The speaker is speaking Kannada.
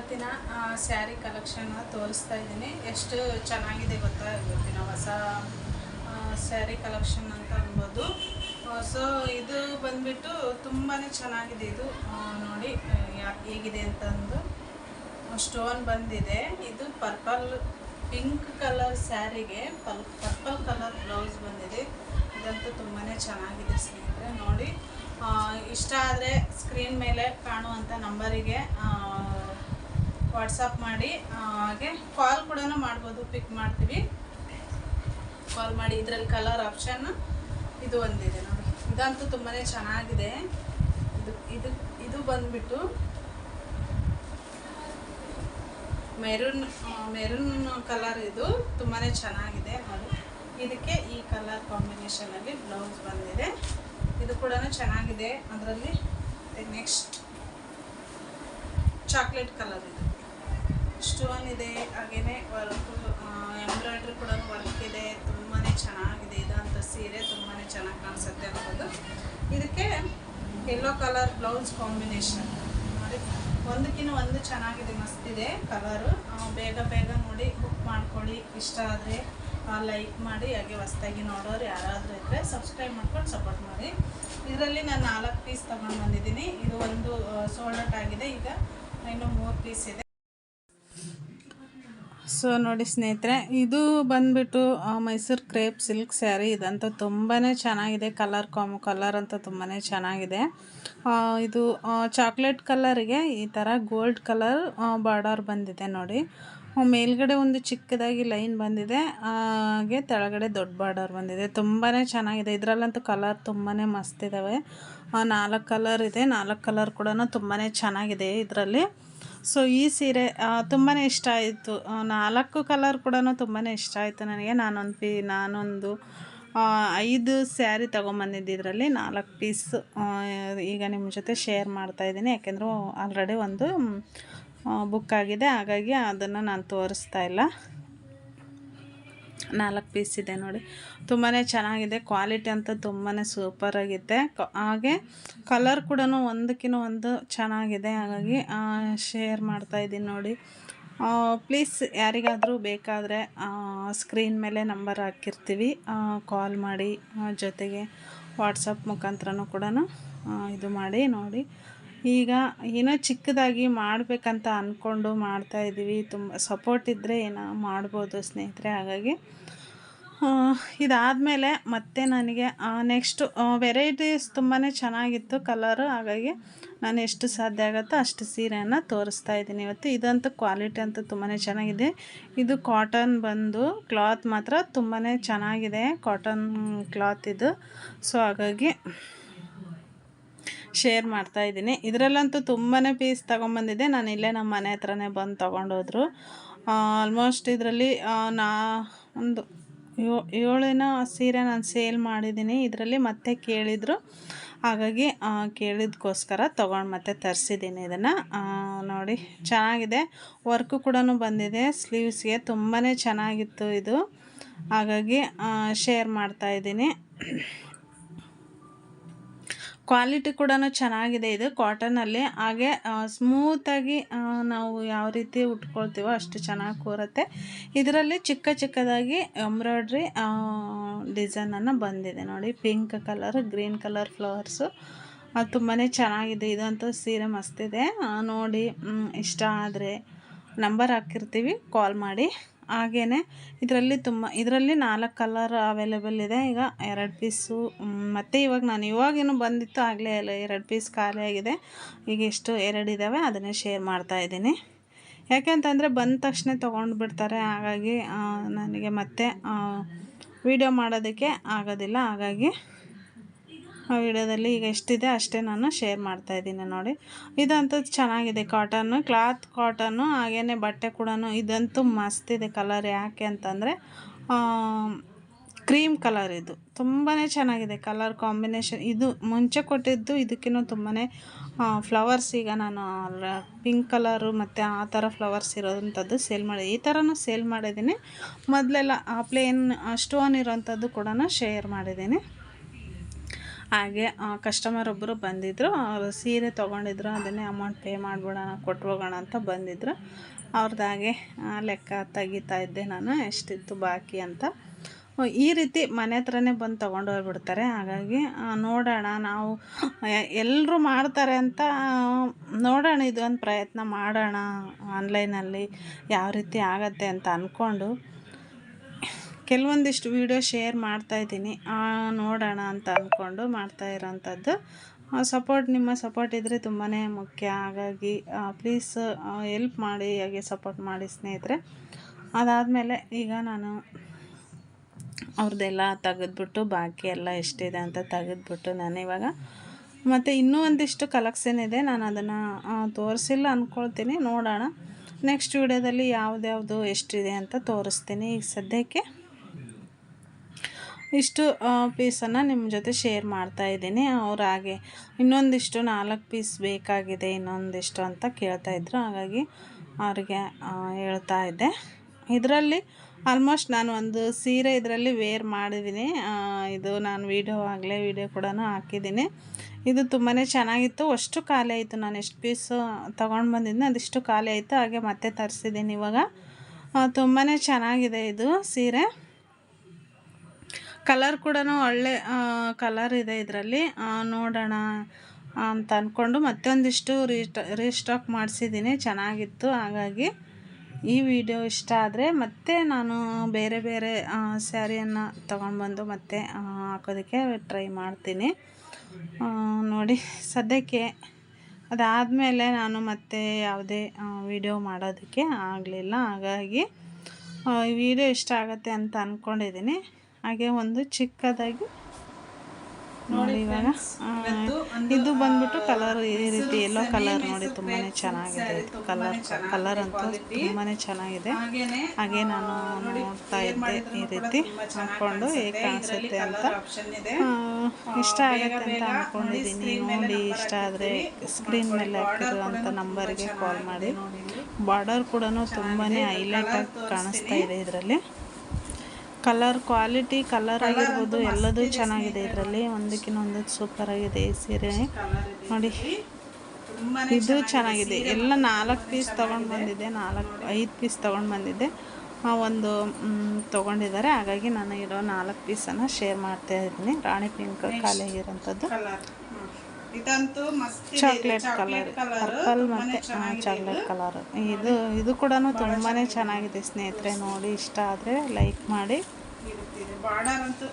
ಇವತ್ತಿನ ಸ್ಯಾರಿ ಕಲೆಕ್ಷನ್ ತೋರಿಸ್ತಾ ಇದ್ದೀನಿ. ಎಷ್ಟು ಚೆನ್ನಾಗಿದೆ ಗೊತ್ತಾ ಇವತ್ತಿನ ಹೊಸ ಸ್ಯಾರಿ ಕಲೆಕ್ಷನ್ ಅಂತ ಅನ್ಬೋದು ಸೊ, ಇದು ಬಂದ್ಬಿಟ್ಟು ತುಂಬಾ ಚೆನ್ನಾಗಿದೆ ಇದು. ನೋಡಿ ಹೇಗಿದೆ ಅಂತಂದು ಸ್ಟೋನ್ ಬಂದಿದೆ. ಇದು ಪರ್ಪಲ್, ಪಿಂಕ್ ಕಲರ್ ಸ್ಯಾರಿಗೆ, ಪಲ್, ಪರ್ಪಲ್ ಕಲರ್ ಬ್ಲೌಸ್ ಬಂದಿದೆ. ಇದಂತೂ ತುಂಬಾ ಚೆನ್ನಾಗಿದೆ ಸ್ನೇಹಿತರೆ. ನೋಡಿ ಇಷ್ಟ ಆದರೆ ಸ್ಕ್ರೀನ್ ಮೇಲೆ ಕಾಣುವಂಥ ನಂಬರಿಗೆ ವಾಟ್ಸಪ್ ಮಾಡಿ ಹಾಗೆ ಕಾಲ್ ಕೂಡ ಮಾಡ್ಬೋದು ಪಿಕ್ ಮಾಡ್ತೀವಿ. ಕಾಲ್ ಮಾಡಿ ಇದರಲ್ಲಿ ಕಲರ್ ಆಪ್ಷನ್ ಇದು ಒಂದಿದೆ ನೋಡಿ. ಇದಂತೂ ತುಂಬಾ ಚೆನ್ನಾಗಿದೆ. ಇದು ಇದು ಇದು ಬಂದ್ಬಿಟ್ಟು ಮೆರೂನ್ ಮೆರೂನ್ ಕಲರ್ ಇದು ತುಂಬಾ ಚೆನ್ನಾಗಿದೆ ನೋಡಿ ಇದಕ್ಕೆ ಈ ಕಲರ್ ಕಾಂಬಿನೇಷನಲ್ಲಿ ಬ್ಲೌಸ್ ಬಂದಿದೆ. ಇದು ಕೂಡ ಚೆನ್ನಾಗಿದೆ. ಅದರಲ್ಲಿ ನೆಕ್ಸ್ಟ್ ಚಾಕ್ಲೇಟ್ ಕಲರ್ ಇದು. ಸ್ಟೋನ್ ಇದೆ ಹಾಗೆಯೇ ವರ್ಕ್ ಎಂಬ್ರಾಯ್ಡ್ರಿ ಕೂಡ ವರ್ಕ್ ಇದೆ ತುಂಬಾ ಚೆನ್ನಾಗಿದೆ ಇದಂಥ ಸೀರೆ ತುಂಬಾ ಚೆನ್ನಾಗಿ ಕಾಣಿಸುತ್ತೆ ಅನ್ನೋದು. ಇದಕ್ಕೆ ಯೆಲ್ಲೋ ಕಲರ್ ಬ್ಲೌಸ್ ಕಾಂಬಿನೇಷನ್ ನೋಡಿ ಒಂದಕ್ಕಿಂತ ಒಂದು ಚೆನ್ನಾಗಿದೆ ಮಸ್ತಿದೆ ಕಲರು ಬೇಗ ಬೇಗ ನೋಡಿ ಬುಕ್ ಮಾಡ್ಕೊಳ್ಳಿ. ಇಷ್ಟ ಆದರೆ ಲೈಕ್ ಮಾಡಿ, ಹಾಗೆ ಹೊಸ್ದಾಗಿ ನೋಡೋರು ಯಾರಾದರೂ ಇದ್ದರೆ ಸಬ್ಸ್ಕ್ರೈಬ್ ಮಾಡ್ಕೊಂಡು ಸಪೋರ್ಟ್ ಮಾಡಿ. ಇದರಲ್ಲಿ ನಾನು ನಾಲ್ಕು ಪೀಸ್ ತೊಗೊಂಡು ಬಂದಿದ್ದೀನಿ. ಇದು ಒಂದು ಸೋಲ್ಡ್ ಔಟ್ ಆಗಿದೆ. ಈಗ ಇನ್ನು ಮೂರು ಪೀಸ್ ಇದೆ. ಸೊ ನೋಡಿ ಸ್ನೇಹಿತರೆ, ಇದು ಬಂದ್ಬಿಟ್ಟು ಮೈಸೂರು ಕ್ರೇಪ್ ಸಿಲ್ಕ್ ಸ್ಯಾರಿ. ಇದಂತೂ ತುಂಬಾ ಚೆನ್ನಾಗಿದೆ. ಕಲರ್ ಕಾಮ್, ಕಲರ್ ಅಂತ ತುಂಬಾ ಚೆನ್ನಾಗಿದೆ. ಇದು ಚಾಕ್ಲೇಟ್ ಕಲರಿಗೆ ಈ ಥರ ಗೋಲ್ಡ್ ಕಲರ್ ಬಾರ್ಡರ್ ಬಂದಿದೆ ನೋಡಿ. ಮೇಲ್ಗಡೆ ಒಂದು ಚಿಕ್ಕದಾಗಿ ಲೈನ್ ಬಂದಿದೆ. ಹಾಗೆ ತೆಳಗಡೆ ದೊಡ್ಡ ಬಾರ್ಡರ್ ಬಂದಿದೆ. ತುಂಬಾ ಚೆನ್ನಾಗಿದೆ. ಇದರಲ್ಲಂತೂ ಕಲರ್ ತುಂಬಾ ಮಸ್ತ್ ಇದ್ದಾವೆ ನಾಲ್ಕು ಕಲರ್ ಇದೆ. ನಾಲ್ಕು ಕಲರ್ ಕೂಡ ತುಂಬಾ ಚೆನ್ನಾಗಿದೆ ಇದರಲ್ಲಿ. ಸೊ ಈ ಸೀರೆ ತುಂಬಾ ಇಷ್ಟ ಆಯಿತು. ನಾಲ್ಕು ಕಲರ್ ಕೂಡ ತುಂಬಾ ಇಷ್ಟ ಆಯಿತು ನನಗೆ. ನಾನೊಂದು ಪೀ, ನಾನೊಂದು ಐದು ಸ್ಯಾರಿ ತೊಗೊಂಬಂದಿದ್ದಿದ್ರಲ್ಲಿ ನಾಲ್ಕು ಪೀಸ್ ಈಗ ನಿಮ್ಮ ಜೊತೆ ಶೇರ್ ಮಾಡ್ತಾಯಿದ್ದೀನಿ ಯಾಕೆಂದ್ರೆ ಆಲ್ರೆಡಿ ಒಂದು ಬುಕ್ ಆಗಿದೆ. ಹಾಗಾಗಿ ಅದನ್ನು ನಾನು ತೋರಿಸ್ತಾ ಇಲ್ಲ. ನಾಲ್ಕು ಪೀಸ್ ಇದೆ ನೋಡಿ. ತುಂಬಾ ಚೆನ್ನಾಗಿದೆ. ಕ್ವಾಲಿಟಿ ಅಂತ ತುಂಬಾ ಸೂಪರಾಗಿದೆ ಹಾಗೆ ಕಲರ್ ಕೂಡ ಒಂದಕ್ಕಿಂತ ಒಂದು ಚೆನ್ನಾಗಿದೆ. ಹಾಗಾಗಿ ಶೇರ್ ಮಾಡ್ತಾ ಇದ್ದೀನಿ ನೋಡಿ. ಪ್ಲೀಸ್ ಯಾರಿಗಾದರೂ ಬೇಕಾದರೆ ಸ್ಕ್ರೀನ್ ಮೇಲೆ ನಂಬರ್ ಹಾಕಿರ್ತೀವಿ. ಕಾಲ್ ಮಾಡಿ ಜೊತೆಗೆ ವಾಟ್ಸಪ್ ಮುಖಾಂತರನೂ ಕೂಡ ಇದು ಮಾಡಿ, ನೋಡಿ. ಈಗ ಏನೋ ಚಿಕ್ಕದಾಗಿ ಮಾಡಬೇಕಂತ ಅಂದ್ಕೊಂಡು ಮಾಡ್ತಾಯಿದ್ದೀವಿ ತುಂಬ ಸಪೋರ್ಟ್ ಇದ್ದರೆ ಏನೋ ಮಾಡ್ಬೋದು ಸ್ನೇಹಿತರೆ, ಹಾಗಾಗಿ ಇದಾದಮೇಲೆ ಮತ್ತೆ ನನಗೆ ನೆಕ್ಸ್ಟು ವೆರೈಟೀಸ್ ತುಂಬಾ ಚೆನ್ನಾಗಿತ್ತು ಕಲರು ಹಾಗಾಗಿ ನಾನು ಎಷ್ಟು ಸಾಧ್ಯ ಆಗುತ್ತೋ ಅಷ್ಟು ಸೀರೆಯನ್ನು ತೋರಿಸ್ತಾ ಇದ್ದೀನಿ. ಇವತ್ತು ಇದಂತೂ ಕ್ವಾಲಿಟಿ ಅಂತೂ ತುಂಬಾ ಚೆನ್ನಾಗಿದೆ. ಇದು ಕಾಟನ್ ಬಂದು ಕ್ಲಾತ್ ಮಾತ್ರ ತುಂಬಾ ಚೆನ್ನಾಗಿದೆ ಕಾಟನ್ ಕ್ಲಾತ್ ಇದು. ಸೊ ಹಾಗಾಗಿ ಶೇರ್ ಮಾಡ್ತಾ ಇದ್ದೀನಿ. ಇದರಲ್ಲಂತೂ ತುಂಬಾ ಪೀಸ್ ತೊಗೊಂಬಂದಿದ್ದೆ. ನಾನು ಇಲ್ಲೇ ನಮ್ಮ ಮನೆ ಹತ್ರನೇ ಬಂದು ತೊಗೊಂಡೋದ್ರು. ಆಲ್ಮೋಸ್ಟ್ ಇದರಲ್ಲಿ ನಾ, ಒಂದು ಏಳಿನ ಸೀರೆ ನಾನು ಸೇಲ್ ಮಾಡಿದ್ದೀನಿ. ಇದರಲ್ಲಿ ಮತ್ತೆ ಕೇಳಿದರು. ಹಾಗಾಗಿ ಕೇಳಿದಕ್ಕೋಸ್ಕರ ತೊಗೊಂಡು ಮತ್ತೆ ತರಿಸಿದ್ದೀನಿ ಇದನ್ನು. ನೋಡಿ, ಚೆನ್ನಾಗಿದೆ. ವರ್ಕು ಕೂಡ ಬಂದಿದೆ. ಸ್ಲೀವ್ಸ್ಗೆ ತುಂಬಾ ಚೆನ್ನಾಗಿತ್ತು ಇದು. ಹಾಗಾಗಿ ಶೇರ್ ಮಾಡ್ತಾ ಇದ್ದೀನಿ. ಕ್ವಾಲಿಟಿ ಕೂಡ ಚೆನ್ನಾಗಿದೆ ಇದು ಕಾಟನಲ್ಲಿ. ಹಾಗೆ ಸ್ಮೂತಾಗಿ ನಾವು ಯಾವ ರೀತಿ ಉಟ್ಕೊಳ್ತೀವೋ ಅಷ್ಟು ಚೆನ್ನಾಗಿ ಕೂರುತ್ತೆ. ಇದರಲ್ಲಿ ಚಿಕ್ಕ ಚಿಕ್ಕದಾಗಿ ಎಂಬ್ರಾಯ್ಡ್ರಿ ಡಿಸೈನನ್ನು ಬಂದಿದೆ ನೋಡಿ. Pink colour, green colour flowers. ಅದು ತುಂಬಾ ಚೆನ್ನಾಗಿದೆ. ಇದಂತೂ ಸೀರೆ ಮಸ್ತಿದೆ. ನೋಡಿ ಇಷ್ಟ ಆದರೆ ನಂಬರ್ ಹಾಕಿರ್ತೀವಿ. ಕಾಲ್ ಮಾಡಿ. ಹಾಗೆಯೇ ಇದರಲ್ಲಿ ತುಂಬ, ಇದರಲ್ಲಿ ನಾಲ್ಕು ಕಲರ್ ಅವೈಲೇಬಲ್ ಇದೆ. ಈಗ ಎರಡು ಪೀಸು ಮತ್ತು ಇವಾಗ ನಾನು ಇವಾಗೇನು ಬಂದಿತ್ತು, ಆಗಲೇ ಅಲ್ಲ ಎರಡು ಪೀಸ್ ಖಾಲಿಯಾಗಿದೆ ಈಗ ಎಷ್ಟು ಎರಡು ಇದ್ದಾವೆ ಅದನ್ನೇ ಶೇರ್ ಮಾಡ್ತಾ ಇದ್ದೀನಿ. ಯಾಕೆಂತಂದರೆ ಬಂದ ತಕ್ಷಣ ತೊಗೊಂಡು ಬಿಡ್ತಾರೆ, ಹಾಗಾಗಿ ನನಗೆ ಮತ್ತೆ ವಿಡಿಯೋ ಮಾಡೋದಕ್ಕೆ ಆಗೋದಿಲ್ಲ. ಹಾಗಾಗಿ ಆ ವಿಡಿಯೋದಲ್ಲಿ ಈಗ ಎಷ್ಟಿದೆ ಅಷ್ಟೇ ನಾನು ಶೇರ್ ಮಾಡ್ತಾ ಇದ್ದೀನಿ ನೋಡಿ. ಇದಂತೂ ಚೆನ್ನಾಗಿದೆ ಕಾಟನ್ನು ಕ್ಲಾತ್ ಕಾಟನ್ನು ಹಾಗೇ ಬಟ್ಟೆ ಕೂಡ ಇದಂತೂ ಮಸ್ತ್ ಇದೆ ಕಲರ್ ಯಾಕೆ ಅಂತಂದರೆ ಕ್ರೀಮ್ ಕಲರ್ ಇದು. ತುಂಬಾ ಚೆನ್ನಾಗಿದೆ ಕಲರ್ ಕಾಂಬಿನೇಷನ್ ಇದು ಮುಂಚೆ ಕೊಟ್ಟಿದ್ದು ಇದಕ್ಕಿನ್ನೂ ತುಂಬಾ ಫ್ಲವರ್ಸ್ ಈಗ ನಾನು ಪಿಂಕ್ ಕಲರು ಮತ್ತು ಆ ಥರ ಫ್ಲವರ್ಸ್ ಇರೋವಂಥದ್ದು ಸೇಲ್ ಮಾಡಿ, ಈ ಥರನೂ ಸೇಲ್ ಮಾಡಿದ್ದೀನಿ. ಮೊದಲೆಲ್ಲ ಆ ಪ್ಲೇನ್ ಸ್ಟೋನ್ ಇರೋವಂಥದ್ದು ಕೂಡ ಶೇರ್ ಮಾಡಿದ್ದೀನಿ. ಹಾಗೆ ಕಸ್ಟಮರ್ ಒಬ್ಬರು ಬಂದಿದ್ದರು ಅವರು ಸೀರೆ ತೊಗೊಂಡಿದ್ರು, ಅದನ್ನೇ ಅಮೌಂಟ್ ಪೇ ಮಾಡಿಬಿಡೋಣ, ಕೊಟ್ಟು ಹೋಗೋಣ ಅಂತ ಬಂದಿದ್ದರು ಅವ್ರದ್ದಾಗೆ ಲೆಕ್ಕ ತೆಗಿತಾ ಇದ್ದೆ ನಾನು, ಎಷ್ಟಿತ್ತು ಬಾಕಿ ಅಂತ. ಈ ರೀತಿ ಮನೆ ಹತ್ರನೇ ಬಂದು ತೊಗೊಂಡು ಹೋಗ್ಬಿಡ್ತಾರೆ. ಹಾಗಾಗಿ ನೋಡೋಣ, ನಾವು ಎಲ್ಲರೂ ಮಾಡ್ತಾರೆ ಅಂತ ನೋಡೋಣ ಇದೊಂದು ಪ್ರಯತ್ನ ಮಾಡೋಣ ಆನ್ಲೈನಲ್ಲಿ ಯಾವ ರೀತಿ ಆಗತ್ತೆ ಅಂತ ಅಂದ್ಕೊಂಡು ಕೆಲವೊಂದಿಷ್ಟು ವೀಡಿಯೋ ಶೇರ್ ಮಾಡ್ತಾ ಇದ್ದೀನಿ. ನೋಡೋಣ ಅಂತ ಅಂದ್ಕೊಂಡು ಮಾಡ್ತಾ ಇರೋಂಥದ್ದು. ಸಪೋರ್ಟ್ ನಿಮ್ಮ ಸಪೋರ್ಟ್ ಇದ್ದರೆ ತುಂಬಾ ಮುಖ್ಯ. ಹಾಗಾಗಿ ಪ್ಲೀಸ್ ಎಲ್ಪ್ ಮಾಡಿ, ಹಾಗೆ ಸಪೋರ್ಟ್ ಮಾಡಿ ಸ್ನೇಹಿತರೆ. ಅದಾದಮೇಲೆ ಈಗ ನಾನು ಅವ್ರದ್ದೆಲ್ಲ ತೆಗೆದ್ಬಿಟ್ಟು, ಬಾಕಿ ಎಲ್ಲ ಎಷ್ಟಿದೆ ಅಂತ ತೆಗೆದ್ಬಿಟ್ಟು ನಾನು ಇವಾಗ ಮತ್ತು ಇನ್ನೂ ಒಂದಿಷ್ಟು ಕಲೆಕ್ಷನ್ ಇದೆ. ನಾನು ಅದನ್ನು ತೋರಿಸಿಲ್ಲ ಅಂದ್ಕೊಳ್ತೀನಿ ನೋಡೋಣ. ನೆಕ್ಸ್ಟ್ ವಿಡಿಯೋದಲ್ಲಿ ಯಾವುದ್ಯಾವುದು ಎಷ್ಟಿದೆ ಅಂತ ತೋರಿಸ್ತೀನಿ. ಈಗ ಸದ್ಯಕ್ಕೆ ಇಷ್ಟು ಪೀಸನ್ನು ನಿಮ್ಮ ಜೊತೆ ಶೇರ್ ಮಾಡ್ತಾ ಇದ್ದೀನಿ. ಅವ್ರು ಹಾಗೆ ಇನ್ನೊಂದಿಷ್ಟು ನಾಲ್ಕು ಪೀಸ್ ಬೇಕಾಗಿದೆ, ಇನ್ನೊಂದಿಷ್ಟು ಅಂತ ಕೇಳ್ತಾ ಇದ್ರು. ಹಾಗಾಗಿ ಅವ್ರಿಗೆ ಹೇಳ್ತಾ ಇದ್ದೆ. ಇದರಲ್ಲಿ ಆಲ್ಮೋಸ್ಟ್ ನಾನು ಒಂದು ಸೀರೆ ಇದರಲ್ಲಿ ವೇರ್ ಮಾಡಿದ್ದೀನಿ. ಇದು ನಾನು ವೀಡಿಯೋ ಆಗಲೇ ವೀಡಿಯೋ ಕೂಡ ಹಾಕಿದ್ದೀನಿ. ಇದು ತುಂಬಾ ಚೆನ್ನಾಗಿತ್ತು. ಅಷ್ಟು ಖಾಲಿ ಆಯಿತು. ನಾನು ಎಷ್ಟು ಪೀಸ್ ತೊಗೊಂಡು ಬಂದಿದ್ದೀನಿ ಅದಿಷ್ಟು ಖಾಲಿ ಆಯಿತು. ಹಾಗೆ ಮತ್ತೆ ತರಿಸಿದ್ದೀನಿ ಇವಾಗ. ತುಂಬಾ ಚೆನ್ನಾಗಿದೆ ಇದು ಸೀರೆ. ಕಲರ್ ಕೂಡ ಒಳ್ಳೆ ಕಲರ್ ಇದೆ ಇದರಲ್ಲಿ. ನೋಡೋಣ ಅಂತ ಅಂದ್ಕೊಂಡು ಮತ್ತೊಂದಿಷ್ಟು ರೀಸ್ಟ ರೀಸ್ಟಾಕ್ ಮಾಡಿಸಿದ್ದೀನಿ. ಚೆನ್ನಾಗಿತ್ತು. ಹಾಗಾಗಿ ಈ ವಿಡಿಯೋ ಇಷ್ಟ ಆದರೆ ಮತ್ತೆ ನಾನು ಬೇರೆ ಬೇರೆ ಸ್ಯಾರಿಯನ್ನು ತೊಗೊಂಡ್ಬಂದು ಮತ್ತೆ ಹಾಕೋದಕ್ಕೆ ಟ್ರೈ ಮಾಡ್ತೀನಿ. ನೋಡಿ, ಸದ್ಯಕ್ಕೆ ಅದಾದಮೇಲೆ ನಾನು ಮತ್ತೆ ಯಾವುದೇ ವಿಡಿಯೋ ಮಾಡೋದಕ್ಕೆ ಆಗಲಿಲ್ಲ. ಹಾಗಾಗಿ ವಿಡಿಯೋ ಇಷ್ಟ ಆಗುತ್ತೆ ಅಂತ ಅಂದ್ಕೊಂಡಿದ್ದೀನಿ ಹಾಗೆ ಒಂದು ಚಿಕ್ಕದಾಗಿ ನೋಡಿ ಇವಾಗ. ಇದು ಬಂದ್ಬಿಟ್ಟು ಕಲರ್ ಈ ರೀತಿ ಎಲ್ಲೋ ಕಲರ್ ನೋಡಿ ತುಂಬಾ ಚೆನ್ನಾಗಿದೆ. ಇದು ಕಲರ್ ಕಲರ್ ಅಂತೂ ತುಂಬಾ ಚೆನ್ನಾಗಿದೆ. ಹಾಗೆ ನಾನು ನೋಡ್ತಾ ಇದ್ದೆ ಈ ರೀತಿ ಹಾಕ್ಕೊಂಡು ಹೇಗೆ ಕಾಣಿಸುತ್ತೆ ಅಂತ. ಇಷ್ಟ ಆಗುತ್ತೆ ಅಂತ ಅಂದ್ಕೊಂಡಿದ್ದೀನಿ ನೋಡಿ ಇಷ್ಟ ಆದರೆ ಸ್ಕ್ರೀನ್ ಮೇಲೆ ಹಾಕಿರುವಂಥ ನಂಬರ್ಗೆ ಕಾಲ್ ಮಾಡಿ. ಬಾರ್ಡರ್ ಕೂಡ ತುಂಬಾ ಹೈಲೈಟಾಗಿ ಕಾಣಿಸ್ತಾ ಇದೆ ಇದರಲ್ಲಿ. ಕಲರ್ ಕ್ವಾಲಿಟಿ ಕಲರ್ ಆಗಿರ್ಬೋದು ಎಲ್ಲದೂ ಚೆನ್ನಾಗಿದೆ ಇದರಲ್ಲಿ. ಒಂದಕ್ಕಿಂತ ಒಂದು ಸೂಪರ್ ಆಗಿದೆ ಈ ಸೀರೆ. ನೋಡಿ ಇದು ಚೆನ್ನಾಗಿದೆ. ಎಲ್ಲ ನಾಲ್ಕು ಪೀಸ್ ತೊಗೊಂಡು ಬಂದಿದ್ದೆ ನಾಲ್ಕು ಐದು ಪೀಸ್ ತೊಗೊಂಡು ಬಂದಿದ್ದೆ ಆ ಒಂದು ತಗೊಂಡಿದ್ದಾರೆ ತೊಗೊಂಡಿದ್ದಾರೆ. ಹಾಗಾಗಿ ನಾನು ಇರೋ ನಾಲ್ಕು ಪೀಸನ್ನು ಶೇರ್ ಮಾಡ್ತಾ ಇದ್ದೀನಿ. ರಾಣಿ ಪಿಂಕ್ ಖಾಲಿ ಆಗಿರೋಂಥದ್ದು. ಇದಂತೂ ಮಸ್ತ್ ಚಾಕ್ಲೇಟ್ ಕಲರ್ ಪರ್ಪಲ್ ಮತ್ತು ಚಾಕ್ಲೇಟ್ ಕಲರ್ ಇದು. ಇದು ಕೂಡ ತುಂಬಾನೇ ಚೆನ್ನಾಗಿದೆ. ಸ್ನೇಹಿತರೆ ನೋಡಿ ಇಷ್ಟ ಆದರೆ ಲೈಕ್ ಮಾಡಿ. ಬಾರ್ಡರ್ ಅಂತೂ